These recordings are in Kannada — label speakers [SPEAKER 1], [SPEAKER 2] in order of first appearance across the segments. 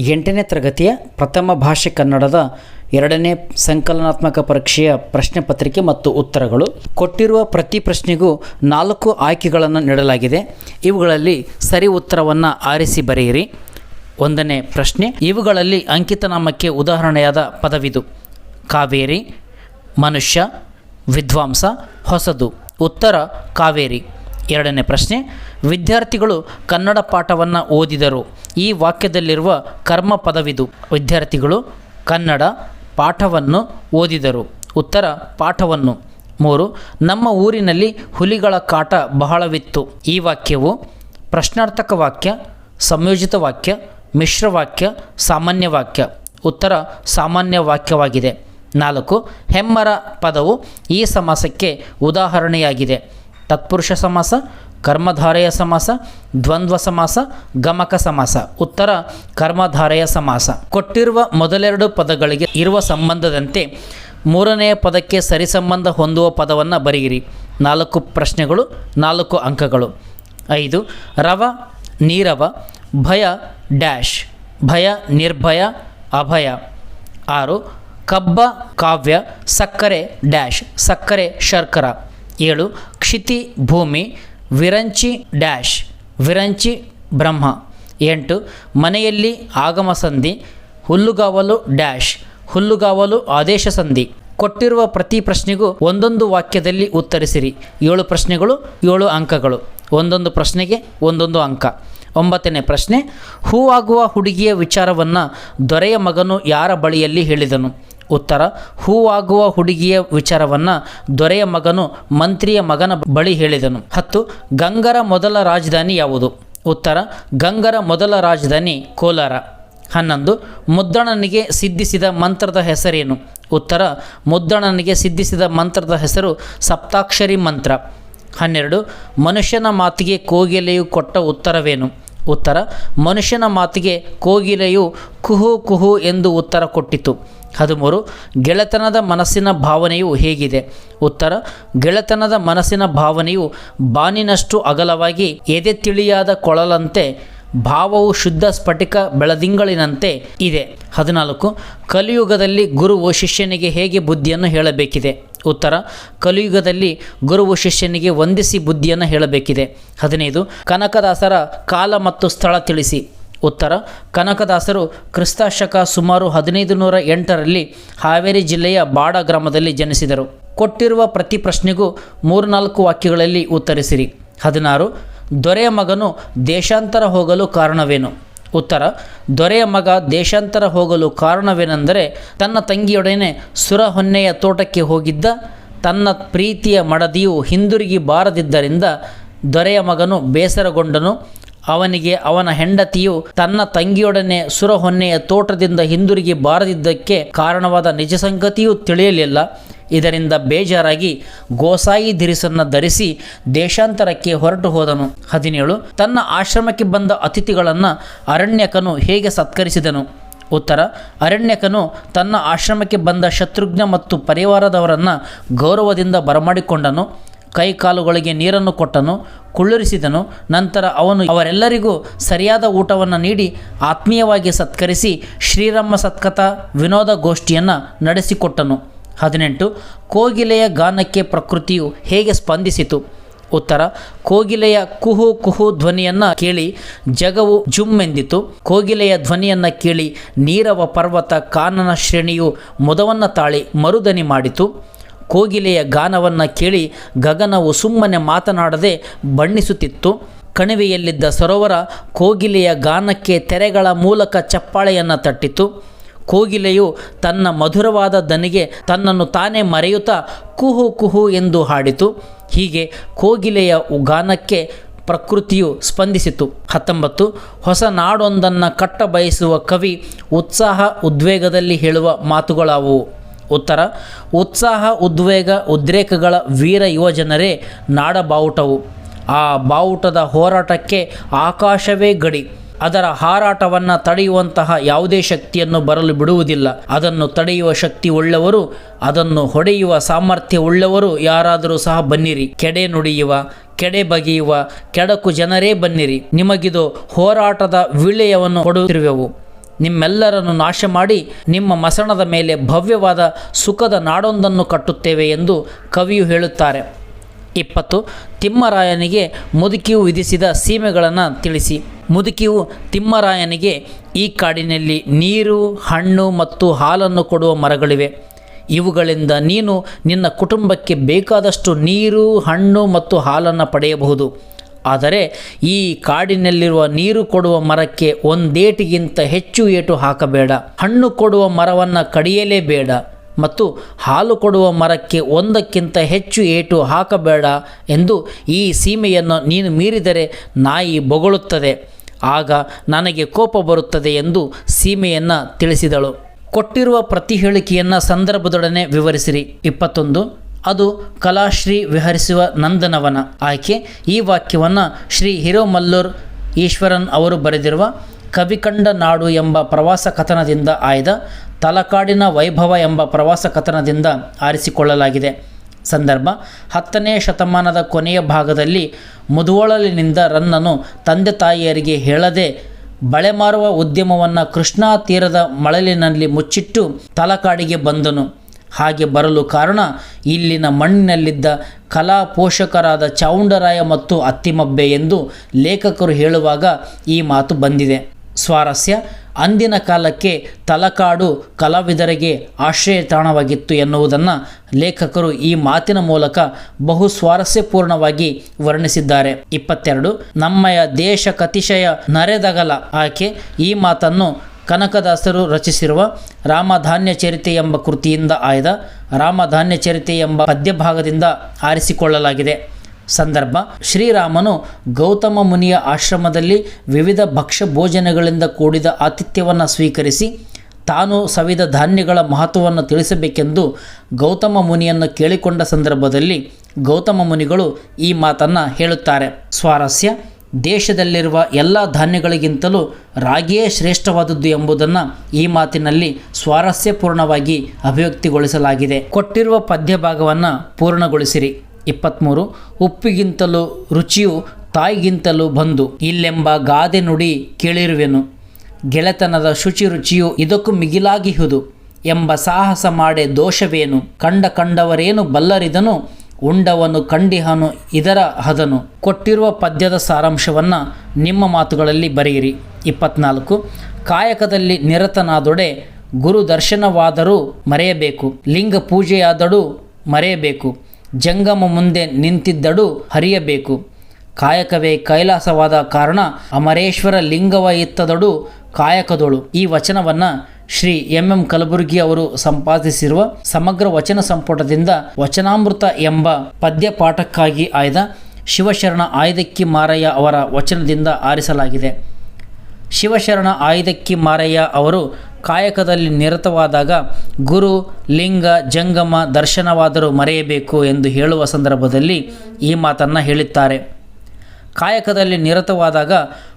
[SPEAKER 1] ಎಂಟನೇ ತರಗತಿಯ ಪ್ರಥಮ ಭಾಷೆ ಕನ್ನಡದ ಎರಡನೇ ಸಂಕಲನಾತ್ಮಕ ಪರೀಕ್ಷೆಯ ಪ್ರಶ್ನೆ ಪತ್ರಿಕೆ ಮತ್ತು ಉತ್ತರಗಳು. ಕೊಟ್ಟಿರುವ ಪ್ರತಿ ಪ್ರಶ್ನೆಗೂ ನಾಲ್ಕು ಆಯ್ಕೆಗಳನ್ನು ನೀಡಲಾಗಿದೆ. ಇವುಗಳಲ್ಲಿ ಸರಿ ಉತ್ತರವನ್ನು ಆರಿಸಿ ಬರೆಯಿರಿ. ಒಂದನೇ ಪ್ರಶ್ನೆ, ಇವುಗಳಲ್ಲಿ ಅಂಕಿತನಾಮಕ್ಕೆ ಉದಾಹರಣೆಯಾದ ಪದವಿದು. ಕಾವೇರಿ, ಮನುಷ್ಯ, ವಿದ್ವಾಂಸ, ಹೊಸದು. ಉತ್ತರ, ಕಾವೇರಿ. ಎರಡನೇ ಪ್ರಶ್ನೆ, ವಿದ್ಯಾರ್ಥಿಗಳು ಕನ್ನಡ ಪಾಠವನ್ನು ಓದಿದರು. ಈ ವಾಕ್ಯದಲ್ಲಿರುವ ಕರ್ಮ ಪದವಿದು. ವಿದ್ಯಾರ್ಥಿಗಳು ಕನ್ನಡ ಪಾಠವನ್ನು ಓದಿದರು. ಉತ್ತರ, ಪಾಠವನ್ನು. ಮೂರು, ನಮ್ಮ ಊರಿನಲ್ಲಿ ಹುಲಿಗಳ ಕಾಟ ಬಹಳವಿತ್ತು. ಈ ವಾಕ್ಯವು ಪ್ರಶ್ನಾರ್ಥಕ ವಾಕ್ಯ, ಸಂಯೋಜಿತ ವಾಕ್ಯ, ಮಿಶ್ರ ವಾಕ್ಯ, ಸಾಮಾನ್ಯ ವಾಕ್ಯ. ಉತ್ತರ, ಸಾಮಾನ್ಯ ವಾಕ್ಯವಾಗಿದೆ. ನಾಲ್ಕು, ಹೆಮ್ಮರ ಪದವು ಈ ಸಮಾಸಕ್ಕೆ ಉದಾಹರಣೆಯಾಗಿದೆ. ತತ್ಪುರುಷ ಸಮಾಸ, ಕರ್ಮಧಾರೆಯ ಸಮಾಸ, ದ್ವಂದ್ವ ಸಮಾಸ, ಗಮಕ ಸಮಾಸ. ಉತ್ತರ, ಕರ್ಮಧಾರೆಯ ಸಮಾಸ. ಕೊಟ್ಟಿರುವ ಮೊದಲೆರಡು ಪದಗಳಿಗೆ ಇರುವ ಸಂಬಂಧದಂತೆ ಮೂರನೆಯ ಪದಕ್ಕೆ ಸರಿಸಂಬಂಧ ಹೊಂದುವ ಪದವನ್ನು ಬರೆಯಿರಿ. ನಾಲ್ಕು ಪ್ರಶ್ನೆಗಳು, ನಾಲ್ಕು ಅಂಕಗಳು. ಐದು, ರವ, ನೀರವ, ಭಯ, ಡ್ಯಾಶ್. ಭಯ, ನಿರ್ಭಯ, ಅಭಯ. ಆರು, ಕಬ್ಬ, ಕಾವ್ಯ, ಸಕ್ಕರೆ, ಡ್ಯಾಶ್. ಸಕ್ಕರೆ, ಶರ್ಕರ. ಏಳು, ಕ್ಷಿತಿ ಭೂಮಿ, ವಿರಂಚಿ ಡ್ಯಾಶ್, ವಿರಂಚಿ ಬ್ರಹ್ಮ. ಎಂಟು, ಮನೆಯಲ್ಲಿ ಆಗಮ ಸಂಧಿ, ಹುಲ್ಲುಗಾವಲು ಡ್ಯಾಶ್, ಹುಲ್ಲುಗಾವಲು ಆದೇಶ ಸಂಧಿ. ಕೊಟ್ಟಿರುವ ಪ್ರತಿ ಪ್ರಶ್ನೆಗೂ ಒಂದೊಂದು ವಾಕ್ಯದಲ್ಲಿ ಉತ್ತರಿಸಿರಿ. ಏಳು ಪ್ರಶ್ನೆಗಳು, ಏಳು ಅಂಕಗಳು. ಒಂದೊಂದು ಪ್ರಶ್ನೆಗೆ ಒಂದೊಂದು ಅಂಕ. ಒಂಬತ್ತನೇ ಪ್ರಶ್ನೆ, ಹೂವಾಗುವ ಹುಡುಗಿಯ ವಿಚಾರವನ್ನು ದೊರೆಯ ಮಗನು ಯಾರ ಬಳಿಯಲ್ಲಿ ಹೇಳಿದನು? ಉತ್ತರ, ಹೂವಾಗುವ ಹುಡುಗಿಯ ವಿಚಾರವನ್ನು ದೊರೆಯ ಮಗನು ಮಂತ್ರಿಯ ಮಗನ ಬಳಿ ಹೇಳಿದನು. ಹತ್ತು, ಗಂಗರ ಮೊದಲ ರಾಜಧಾನಿ ಯಾವುದು? ಉತ್ತರ, ಗಂಗರ ಮೊದಲ ರಾಜಧಾನಿ ಕೋಲಾರ. ಹನ್ನೊಂದು, ಮುದ್ದಣನಿಗೆ ಸಿದ್ಧಿಸಿದ ಮಂತ್ರದ ಹೆಸರೇನು? ಉತ್ತರ, ಮುದ್ದಣನಿಗೆ ಸಿದ್ಧಿಸಿದ ಮಂತ್ರದ ಹೆಸರು ಸಪ್ತಾಕ್ಷರಿ ಮಂತ್ರ. ಹನ್ನೆರಡು, ಮನುಷ್ಯನ ಮಾತಿಗೆ ಕೋಗಿಲೆಯು ಕೊಟ್ಟ ಉತ್ತರವೇನು? ಉತ್ತರ, ಮನುಷ್ಯನ ಮಾತಿಗೆ ಕೋಗಿಲೆಯು ಕುಹು ಕುಹು ಎಂದು ಉತ್ತರ ಕೊಟ್ಟಿತು. ಹದಿಮೂರು, ಗೆಳೆತನದ ಮನಸ್ಸಿನ ಭಾವನೆಯು ಹೇಗಿದೆ? ಉತ್ತರ, ಗೆಳೆತನದ ಮನಸ್ಸಿನ ಭಾವನೆಯು ಬಾನಿನಷ್ಟು ಅಗಲವಾಗಿ, ಎದೆ ತಿಳಿಯಾದ ಕೊಳಲಂತೆ, ಭಾವವು ಶುದ್ಧ ಸ್ಫಟಿಕ ಬೆಳದಿಂಗಳಿನಂತೆ ಇದೆ. ಹದಿನಾಲ್ಕು, ಕಲಿಯುಗದಲ್ಲಿ ಗುರುವು ಶಿಷ್ಯನಿಗೆ ಹೇಗೆ ಬುದ್ಧಿಯನ್ನು ಹೇಳಬೇಕಿದೆ? ಉತ್ತರ, ಕಲಿಯುಗದಲ್ಲಿ ಗುರುವು ಶಿಷ್ಯನಿಗೆ ವಂದಿಸಿ ಬುದ್ಧಿಯನ್ನು ಹೇಳಬೇಕಿದೆ. ಹದಿನೈದು, ಕನಕದಾಸರ ಕಾಲ ಮತ್ತು ಸ್ಥಳ ತಿಳಿಸಿ. ಉತ್ತರ, ಕನಕದಾಸರು ಕ್ರಿಸ್ತಶಕ ಸುಮಾರು ಹದಿನೈದು ನೂರ ಎಂಟರಲ್ಲಿ ಹಾವೇರಿ ಜಿಲ್ಲೆಯ ಬಾಡ ಗ್ರಾಮದಲ್ಲಿ ಜನಿಸಿದರು. ಕೊಟ್ಟಿರುವ ಪ್ರತಿ ಪ್ರಶ್ನೆಗೂ ಮೂರ್ನಾಲ್ಕು ವಾಕ್ಯಗಳಲ್ಲಿ ಉತ್ತರಿಸಿರಿ. ಹದಿನಾರು, ದೊರೆಯ ಮಗನು ದೇಶಾಂತರ ಹೋಗಲು ಕಾರಣವೇನು? ಉತ್ತರ, ದೊರೆಯ ಮಗ ದೇಶಾಂತರ ಹೋಗಲು ಕಾರಣವೇನೆಂದರೆ ತನ್ನ ತಂಗಿಯೊಡನೆ ಸುರಹೊನ್ನೆಯ ತೋಟಕ್ಕೆ ಹೋಗಿದ್ದ ತನ್ನ ಪ್ರೀತಿಯ ಮಡದಿಯು ಹಿಂದಿರುಗಿ ಬಾರದಿದ್ದರಿಂದ ದೊರೆಯ ಮಗನು ಬೇಸರಗೊಂಡನು ಅವನಿಗೆ ಅವನ ಹೆಂಡತಿಯು ತನ್ನ ತಂಗಿಯೊಡನೆ ಸುರಹೊನ್ನೆಯ ತೋಟದಿಂದ ಹಿಂದಿರುಗಿ ಬಾರದಿದ್ದಕ್ಕೆ ಕಾರಣವಾದ ನಿಜ ಸಂಗತಿಯೂ ತಿಳಿಯಲಿಲ್ಲ. ಇದರಿಂದ ಬೇಜಾರಾಗಿ ಗೋಸಾಯಿ ದಿರಿಸನ್ನು ಧರಿಸಿ ದೇಶಾಂತರಕ್ಕೆ ಹೊರಟು ಹೋದನು. ಹದಿನೇಳು, ತನ್ನ ಆಶ್ರಮಕ್ಕೆ ಬಂದ ಅತಿಥಿಗಳನ್ನು ಅರಣ್ಯಕನು ಹೇಗೆ ಸತ್ಕರಿಸಿದನು? ಉತ್ತರ, ಅರಣ್ಯಕನು ತನ್ನ ಆಶ್ರಮಕ್ಕೆ ಬಂದ ಶತ್ರುಘ್ನ ಮತ್ತು ಪರಿವಾರದವರನ್ನು ಗೌರವದಿಂದ ಬರಮಾಡಿಕೊಂಡನು. ಕೈಕಾಲುಗಳಿಗೆ ನೀರನ್ನು ಕೊಟ್ಟನು, ಕುಳ್ಳುರಿಸಿದನು. ನಂತರ ಅವನು ಅವರೆಲ್ಲರಿಗೂ ಸರಿಯಾದ ಊಟವನ್ನು ನೀಡಿ ಆತ್ಮೀಯವಾಗಿ ಸತ್ಕರಿಸಿ ಶ್ರೀರಾಮ ಸತ್ಕಥಾ ವಿನೋದ ಗೋಷ್ಠಿಯನ್ನು ನಡೆಸಿಕೊಟ್ಟನು. ಹದಿನೆಂಟು, ಕೋಗಿಲೆಯ ಗಾನಕ್ಕೆ ಪ್ರಕೃತಿಯು ಹೇಗೆ ಸ್ಪಂದಿಸಿತು? ಉತ್ತರ, ಕೋಗಿಲೆಯ ಕುಹು ಕುಹು ಧ್ವನಿಯನ್ನು ಕೇಳಿ ಜಗವು ಜುಮ್ಮೆಂದಿತು ಕೋಗಿಲೆಯ ಧ್ವನಿಯನ್ನು ಕೇಳಿ ನೀರವ ಪರ್ವತ ಕಾನನ ಶ್ರೇಣಿಯು ಮುದವನ್ನು ತಾಳಿ ಮರುದನಿ ಮಾಡಿತು. ಕೋಗಿಲೆಯ ಗಾನವನ್ನು ಕೇಳಿ ಗಗನವು ಸುಮ್ಮನೆ ಮಾತನಾಡದೆ ಬಣ್ಣಿಸುತ್ತಿತ್ತು. ಕಣಿವೆಯಲ್ಲಿದ್ದ ಸರೋವರ ಕೋಗಿಲೆಯ ಗಾನಕ್ಕೆ ತೆರೆಗಳ ಮೂಲಕ ಚಪ್ಪಾಳೆಯನ್ನು ತಟ್ಟಿತು ಕೋಗಿಲೆಯು ತನ್ನ ಮಧುರವಾದ ದನಿಗೆ ತನ್ನನ್ನು ತಾನೇ ಮರೆಯುತ್ತಾ ಕುಹು ಕುಹು ಎಂದು ಹಾಡಿತು. ಹೀಗೆ ಕೋಗಿಲೆಯ ಗಾನಕ್ಕೆ ಪ್ರಕೃತಿಯು ಸ್ಪಂದಿಸಿತು. ಹತ್ತೊಂಬತ್ತು. ಹೊಸ ನಾಡೊಂದನ್ನು ಕಟ್ಟ ಬಯಸುವ ಕವಿ ಉತ್ಸಾಹ ಉದ್ವೇಗದಲ್ಲಿ ಹೇಳುವ ಮಾತುಗಳಾವುವು ಉತ್ತರ, ಉತ್ಸಾಹ, ಉದ್ವೇಗ, ಉದ್ರೇಕಗಳ ವೀರ ಯುವಜನರೇ ನಾಡ ಬಾವುಟವು ಆ ಬಾವುಟದ ಹೋರಾಟಕ್ಕೆ ಆಕಾಶವೇ ಗಡಿ. ಅದರ ಹಾರಾಟವನ್ನು ತಡೆಯುವಂತಹ ಯಾವುದೇ ಶಕ್ತಿಯನ್ನು ಬರಲು ಬಿಡುವುದಿಲ್ಲ. ಅದನ್ನು ತಡೆಯುವ ಶಕ್ತಿ ಉಳ್ಳವರು, ಅದನ್ನು ಹೊಡೆಯುವ ಸಾಮರ್ಥ್ಯ ಉಳ್ಳವರು ಯಾರಾದರೂ ಸಹ ಬನ್ನಿರಿ. ಕೆಡೆ ನುಡಿಯುವ, ಕೆಡೆ ಬಗೆಯುವ, ಕೆಡಕು ಜನರೇ ಬನ್ನಿರಿ. ನಿಮಗಿದು ಹೋರಾಟದ ವಿಳೆಯವನ್ನು ಕೊಡುತ್ತಿರುವೆವು. ನಿಮ್ಮೆಲ್ಲರನ್ನು ನಾಶ ಮಾಡಿ ನಿಮ್ಮ ಮಸಣದ ಮೇಲೆ ಭವ್ಯವಾದ ಸುಖದ ನಾಡೊಂದನ್ನು ಕಟ್ಟುತ್ತೇವೆ ಎಂದು ಕವಿಯು ಹೇಳುತ್ತಾರೆ. ಇಪ್ಪತ್ತು, ತಿಮ್ಮರಾಯನಿಗೆ ಮುದುಕಿಯು ವಿಧಿಸಿದ ಸೀಮೆಗಳನ್ನು ತಿಳಿಸಿ. ಮುದುಕಿಯು ತಿಮ್ಮರಾಯನಿಗೆ, ಈ ಕಾಡಿನಲ್ಲಿ ನೀರು, ಹಣ್ಣು ಮತ್ತು ಹಾಲನ್ನು ಕೊಡುವ ಮರಗಳಿವೆ. ಇವುಗಳಿಂದ ನೀನು ನಿನ್ನ ಕುಟುಂಬಕ್ಕೆ ಬೇಕಾದಷ್ಟು ನೀರು, ಹಣ್ಣು ಮತ್ತು ಹಾಲನ್ನು ಪಡೆಯಬಹುದು. ಆದರೆ ಈ ಕಾಡಿನಲ್ಲಿರುವ ನೀರು ಕೊಡುವ ಮರಕ್ಕೆ ಒಂದೇಟಿಗಿಂತ ಹೆಚ್ಚು ಏಟು ಹಾಕಬೇಡ. ಹಣ್ಣು ಕೊಡುವ ಮರವನ್ನು ಕಡಿಯಲೇಬೇಡ ಮತ್ತು ಹಾಲು ಕೊಡುವ ಮರಕ್ಕೆ ಒಂದಕ್ಕಿಂತ ಹೆಚ್ಚು ಏಟು ಹಾಕಬೇಡ ಎಂದು ಈ ಸೀಮೆಯನ್ನು ನೀನು ಮೀರಿದರೆ ನಾಯಿ ಬೊಗಳುತ್ತದೆ. ಆಗ ನನಗೆ ಕೋಪ ಬರುತ್ತದೆ ಎಂದು ಸೀಮೆಯನ್ನು ತಿಳಿಸಿದಳು. ಕೊಟ್ಟಿರುವ ಪ್ರತಿ ಹೇಳಿಕೆಯನ್ನು ಸಂದರ್ಭದೊಡನೆ ವಿವರಿಸಿರಿ. ಇಪ್ಪತ್ತೊಂದು. ಅದು ಕಲಾಶ್ರೀ ವಿಹರಿಸುವ ನಂದನವನ. ಆಯ್ಕೆ ಈ ವಾಕ್ಯವನ್ನು ಶ್ರೀ ಹಿರೋಮಲ್ಲೂರ್ ಈಶ್ವರನ್ ಅವರು ಬರೆದಿರುವ ಕವಿಕಂಡ ನಾಡು ಎಂಬ ಪ್ರವಾಸ ಕಥನದಿಂದ ಆಯ್ದ ತಲಕಾಡಿನ ವೈಭವ ಎಂಬ ಪ್ರವಾಸ ಕಥನದಿಂದ ಆರಿಸಿಕೊಳ್ಳಲಾಗಿದೆ. ಸಂದರ್ಭ, ಹತ್ತನೇ ಶತಮಾನದ ಕೊನೆಯ ಭಾಗದಲ್ಲಿ ಮುದುವಳಲಿನಿಂದ ರನ್ನನು ತಂದೆ ತಾಯಿಯರಿಗೆ ಹೇಳದೆ ಬಳೆ ಮಾರುವ ಉದ್ಯಮವನ್ನು ಕೃಷ್ಣಾ ತೀರದ ಮಳಲಿನಲ್ಲಿ ಮುಚ್ಚಿಟ್ಟು ತಲಕಾಡಿಗೆ ಬಂದನು. ಹಾಗೆ ಬರಲು ಕಾರಣ ಇಲ್ಲಿನ ಮಣ್ಣಿನಲ್ಲಿದ್ದ ಕಲಾ ಪೋಷಕರಾದ ಚಾವುಂಡರಾಯ ಮತ್ತು ಅತ್ತಿಮಬ್ಬೆ ಎಂದು ಲೇಖಕರು ಹೇಳುವಾಗ ಈ ಮಾತು ಬಂದಿದೆ. ಸ್ವಾರಸ್ಯ, ಅಂದಿನ ಕಾಲಕ್ಕೆ ತಲಕಾಡು ಕಲಾವಿದರಿಗೆ ಆಶ್ರಯ ತಾಣವಾಗಿತ್ತು ಎನ್ನುವುದನ್ನು ಲೇಖಕರು ಈ ಮಾತಿನ ಮೂಲಕ ಬಹು ಸ್ವಾರಸ್ಯಪೂರ್ಣವಾಗಿ ವರ್ಣಿಸಿದ್ದಾರೆ. ಇಪ್ಪತ್ತೆರಡು, ನಮ್ಮಯ ದೇಶ ಕತಿಶಯ ನರೆದಗಲ. ಆಕೆ ಈ ಮಾತನ್ನು ಕನಕದಾಸರು ರಚಿಸಿರುವ ರಾಮಧಾನ್ಯ ಚರಿತೆ ಎಂಬ ಕೃತಿಯಿಂದ ಆಯ್ದ ರಾಮಧಾನ್ಯ ಚರಿತೆ ಎಂಬ ಪದ್ಯಭಾಗದಿಂದ ಆರಿಸಿಕೊಳ್ಳಲಾಗಿದೆ. ಸಂದರ್ಭ, ಶ್ರೀರಾಮನು ಗೌತಮ ಮುನಿಯ ಆಶ್ರಮದಲ್ಲಿ ವಿವಿಧ ಭಕ್ಷ್ಯ ಭೋಜನಗಳಿಂದ ಕೂಡಿದ ಆತಿಥ್ಯವನ್ನು ಸ್ವೀಕರಿಸಿ, ತಾನು ಸವಿದ ಧಾನ್ಯಗಳ ಮಹತ್ವವನ್ನು ತಿಳಿಸಬೇಕೆಂದು ಗೌತಮ ಮುನಿಯನ್ನು ಕೇಳಿಕೊಂಡ ಸಂದರ್ಭದಲ್ಲಿ ಗೌತಮ ಮುನಿಗಳು ಈ ಮಾತನ್ನು ಹೇಳುತ್ತಾರೆ. ಸ್ವಾರಸ್ಯ ದೇಶದಲ್ಲಿರುವ ಎಲ್ಲ ಧಾನ್ಯಗಳಿಗಿಂತಲೂ ರಾಗಿಯೇ ಶ್ರೇಷ್ಠವಾದದ್ದು ಎಂಬುದನ್ನು ಈ ಮಾತಿನಲ್ಲಿ ಸ್ವಾರಸ್ಯಪೂರ್ಣವಾಗಿ ಅಭಿವ್ಯಕ್ತಿಗೊಳಿಸಲಾಗಿದೆ. ಕೊಟ್ಟಿರುವ ಪದ್ಯ ಭಾಗವನ್ನು ಪೂರ್ಣಗೊಳಿಸಿರಿ. ಇಪ್ಪತ್ತ್ಮೂರು ಉಪ್ಪಿಗಿಂತಲೂ ರುಚಿಯು ತಾಯಿಗಿಂತಲೂ ಬಂದು ಇಲ್ಲೆಂಬ ಗಾದೆ ನುಡಿ ಕೇಳಿರುವೆನು. ಗೆಳೆತನದ ಶುಚಿ ರುಚಿಯು ಇದಕ್ಕೂ ಮಿಗಿಲಾಗಿಹುದು ಎಂಬ ಸಾಹಸ ಮಾಡೆ ದೋಷವೇನು? ಕಂಡ ಕಂಡವರೇನು ಬಲ್ಲರಿದನು? ಉಂಡವನು ಕಂಡಿಹನು, ಇದರ ಹದನು ಕೊಟ್ಟಿರುವ ಪದ್ಯದ ಸಾರಾಂಶವನ್ನು ನಿಮ್ಮ ಮಾತುಗಳಲ್ಲಿ ಬರೆಯಿರಿ. ಇಪ್ಪತ್ನಾಲ್ಕು, ಕಾಯಕದಲ್ಲಿ ನಿರತನಾದೊಡೆ ಗುರು ದರ್ಶನವಾದರೂ ಮರೆಯಬೇಕು, ಲಿಂಗ ಪೂಜೆಯಾದಡು ಮರೆಯಬೇಕು, ಜಂಗಮ ಮುಂದೆ ನಿಂತಿದ್ದಡು ಹರಿಯಬೇಕು. ಕಾಯಕವೇ ಕೈಲಾಸವಾದ ಕಾರಣ ಅಮರೇಶ್ವರ ಲಿಂಗವ ಇತ್ತದಡು ಕಾಯಕದೊಳು. ಈ ವಚನವನ್ನು ಶ್ರೀ ಎಂ ಎಂ ಕಲಬುರ್ಗಿ ಅವರು ಸಂಪಾದಿಸಿರುವ ಸಮಗ್ರ ವಚನ ಸಂಪುಟದಿಂದ ವಚನಾಮೃತ ಎಂಬ ಪದ್ಯ ಪಾಠಕ್ಕಾಗಿ ಆಯ್ದ ಶಿವಶರಣ ಆಯ್ದಕ್ಕಿ ಮಾರಯ್ಯ ಅವರ ವಚನದಿಂದ ಆರಿಸಲಾಗಿದೆ. ಶಿವಶರಣ ಆಯ್ದಕ್ಕಿ ಮಾರಯ್ಯ ಅವರು ಕಾಯಕದಲ್ಲಿ ನಿರತವಾದಾಗ ಗುರು, ಲಿಂಗ, ಜಂಗಮ ದರ್ಶನವಾದರೂ ಮರೆಯಬೇಕು ಎಂದು ಹೇಳುವ ಸಂದರ್ಭದಲ್ಲಿ ಈ ಮಾತನ್ನು ಹೇಳುತ್ತಾರೆ. ಕಾಯಕದಲ್ಲಿ ನಿರತವಾದಾಗ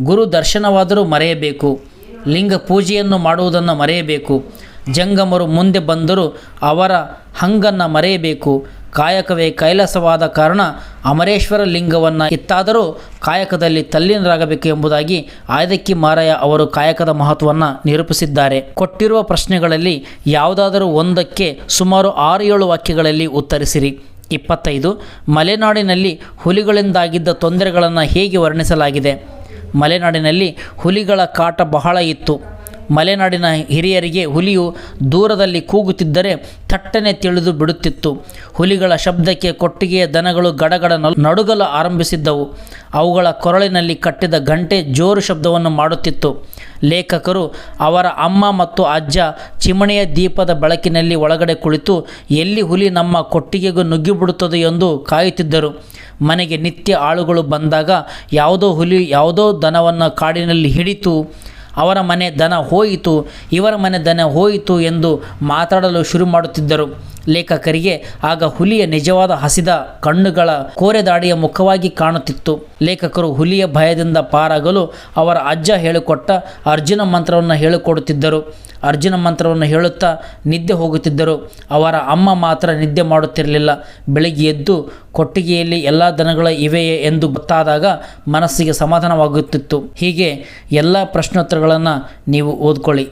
[SPEAKER 1] ಗುರು ದರ್ಶನವಾದರೂ ಮರೆಯಬೇಕು. ಲಿಂಗ ಪೂಜೆಯನ್ನು ಮಾಡುವುದನ್ನು ಮರೆಯಬೇಕು. ಜಂಗಮರು ಮುಂದೆ ಬಂದರೂ ಅವರ ಹಂಗನ್ನು ಮರೆಯಬೇಕು. ಕಾಯಕವೇ ಕೈಲಾಸವಾದ ಕಾರಣ ಅಮರೇಶ್ವರ ಲಿಂಗವನ್ನು ಇತ್ತಾದರೂ ಕಾಯಕದಲ್ಲಿ ತಲ್ಲೀನರಾಗಬೇಕು ಎಂಬುದಾಗಿ ಆಯ್ದಕ್ಕಿ ಮಾರಯ್ಯ ಅವರು ಕಾಯಕದ ಮಹತ್ವವನ್ನು ನಿರೂಪಿಸಿದ್ದಾರೆ. ಕೊಟ್ಟಿರುವ ಪ್ರಶ್ನೆಗಳಲ್ಲಿ ಯಾವುದಾದರೂ ಒಂದಕ್ಕೆ ಸುಮಾರು ಆರು ಏಳು ವಾಕ್ಯಗಳಲ್ಲಿ ಉತ್ತರಿಸಿರಿ. ಇಪ್ಪತ್ತೈದು, ಮಲೆನಾಡಿನಲ್ಲಿ ಹುಲಿಗಳಿಂದಾಗಿದ್ದ ತೊಂದರೆಗಳನ್ನು ಹೇಗೆ ವರ್ಣಿಸಲಾಗಿದೆ? ಮಲೆನಾಡಿನಲ್ಲಿ ಹುಲಿಗಳ ಕಾಟ ಬಹಳ ಇತ್ತು. ಮಲೆನಾಡಿನ ಹಿರಿಯರಿಗೆ ಹುಲಿಯು ದೂರದಲ್ಲಿ ಕೂಗುತ್ತಿದ್ದರೆ ಥಟ್ಟನೆ ತಿಳಿದು ಬಿಡುತ್ತಿತ್ತು. ಹುಲಿಗಳ ಶಬ್ದಕ್ಕೆ ಕೊಟ್ಟಿಗೆಯ ದನಗಳು ಗಡಗಡ ನಡುಗಲು ಆರಂಭಿಸಿದ್ದವು. ಅವುಗಳ ಕೊರಳಿನಲ್ಲಿ ಕಟ್ಟಿದ ಗಂಟೆ ಜೋರು ಶಬ್ದವನ್ನು ಮಾಡುತ್ತಿತ್ತು. ಲೇಖಕರು ಅವರ ಅಮ್ಮ ಮತ್ತು ಅಜ್ಜ ಚಿಮಣಿಯ ದೀಪದ ಬೆಳಕಿನಲ್ಲಿ ಒಳಗಡೆ ಕುಳಿತು, ಎಲ್ಲಿ ಹುಲಿ ನಮ್ಮ ಕೊಟ್ಟಿಗೆಗೂ ನುಗ್ಗಿಬಿಡುತ್ತದೆ ಎಂದು ಕಾಯುತ್ತಿದ್ದರು. ಮನೆಗೆ ನಿತ್ಯ ಆಳುಗಳು ಬಂದಾಗ ಯಾವುದೋ ಹುಲಿ ಯಾವುದೋ ದನವನ್ನು ಕಾಡಿನಲ್ಲಿ ಹಿಡಿತು ಅವರ ಮನೆ ದನ ಹೋಯಿತು, ಇವರ ಮನೆ ದನ ಹೋಯಿತು ಎಂದು ಮಾತಾಡಲು ಶುರು ಮಾಡುತ್ತಿದ್ದರು. ಲೇಖಕರಿಗೆ ಆಗ ಹುಲಿಯ ನಿಜವಾದ ಹಸಿದ ಕಣ್ಣುಗಳ ಕೋರೆದಾಡಿಯ ಮುಖವಾಗಿ ಕಾಣುತ್ತಿತ್ತು. ಲೇಖಕರು ಹುಲಿಯ ಭಯದಿಂದ ಪಾರಾಗಲು ಅವರ ಅಜ್ಜ ಹೇಳಿಕೊಟ್ಟ ಅರ್ಜುನ ಮಂತ್ರವನ್ನು ಹೇಳಿಕೊಡುತ್ತಿದ್ದರು. ಅರ್ಜುನ ಮಂತ್ರವನ್ನು ಹೇಳುತ್ತಾ ನಿದ್ದೆ ಹೋಗುತ್ತಿದ್ದರು. ಅವರ ಅಮ್ಮ ಮಾತ್ರ ನಿದ್ದೆ ಮಾಡುತ್ತಿರಲಿಲ್ಲ. ಬೆಳಗ್ಗೆ ಎದ್ದು ಕೊಟ್ಟಿಗೆಯಲ್ಲಿ ಎಲ್ಲ ದನಗಳ ಇವೆಯೇ ಎಂದು ಗೊತ್ತಾದಾಗ ಮನಸ್ಸಿಗೆ ಸಮಾಧಾನವಾಗುತ್ತಿತ್ತು. ಹೀಗೆ ಎಲ್ಲ ಪ್ರಶ್ನೋತ್ತರಗಳು ಉತ್ತರಗಳನ್ನು ನೀವು ಓದ್ಕೊಳ್ಳಿ.